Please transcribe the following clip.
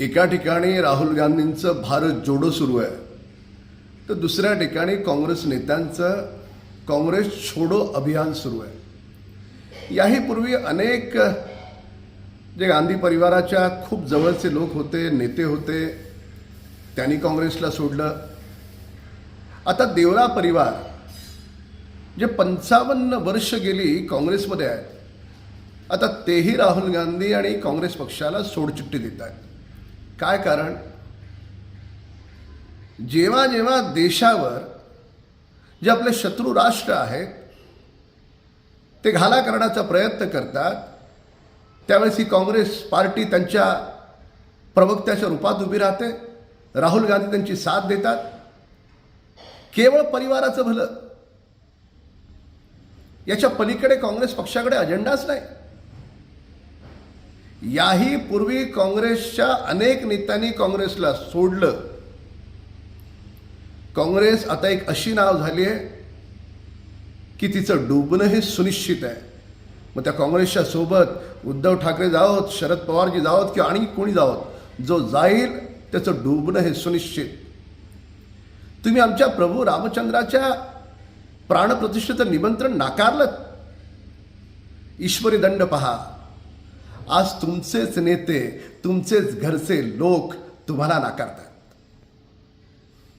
एका ठिकाणी राहुल गांधींचं भारत जोडो सुरू आहे. तर दुसऱ्या ठिकाणी काँग्रेस नेत्यांचं काँग्रेस छोडो अभियान सुरू आहे. याही पूर्वी अनेक जे गांधी परिवाराच्या खूप जवळचे लोक होते नेते होते त्यांनी काँग्रेसला सोडलं. आता देवरा परिवार जे पंचावन्न वर्ष गेली काँग्रेसमध्ये आहेत आता तेही राहुल गांधी आणि काँग्रेस पक्षाला सोडचिठ्ठी देत आहेत. काय कारण? जेव्हा जेव्हा देशावर जे आपले शत्रू राष्ट्र आहेत ते घाला करण्याचा प्रयत्न करतात त्यावेळेस ही काँग्रेस पार्टी त्यांच्या प्रवक्त्याच्या रूपात उभी राहते राहुल गांधी त्यांची साथ देतात. केवळ परिवाराचं भलं. याच्या पलीकडे काँग्रेस पक्षाकडे अजेंडाच नाही. याही पूर्वी काँग्रेसच्या अनेक नेत्यांनी काँग्रेसला सोडलं. काँग्रेस आता एक अशी नाव झाली आहे की तिचं डुबणं हे सुनिश्चित आहे. मग त्या काँग्रेसच्या सोबत उद्धव ठाकरे जावत शरद पवारजी जावत किंवा आणि कोणी जावत जो जाईल त्याचं डुबणं हे सुनिश्चित. तुम्ही आमच्या प्रभू रामचंद्राच्या प्राणप्रतिष्ठेचं निमंत्रण नाकारलं ईश्वरी दंड पहा. आज तुमचेच नेते तुमचेच घरचे लोक तुम्हाला नाकारतात.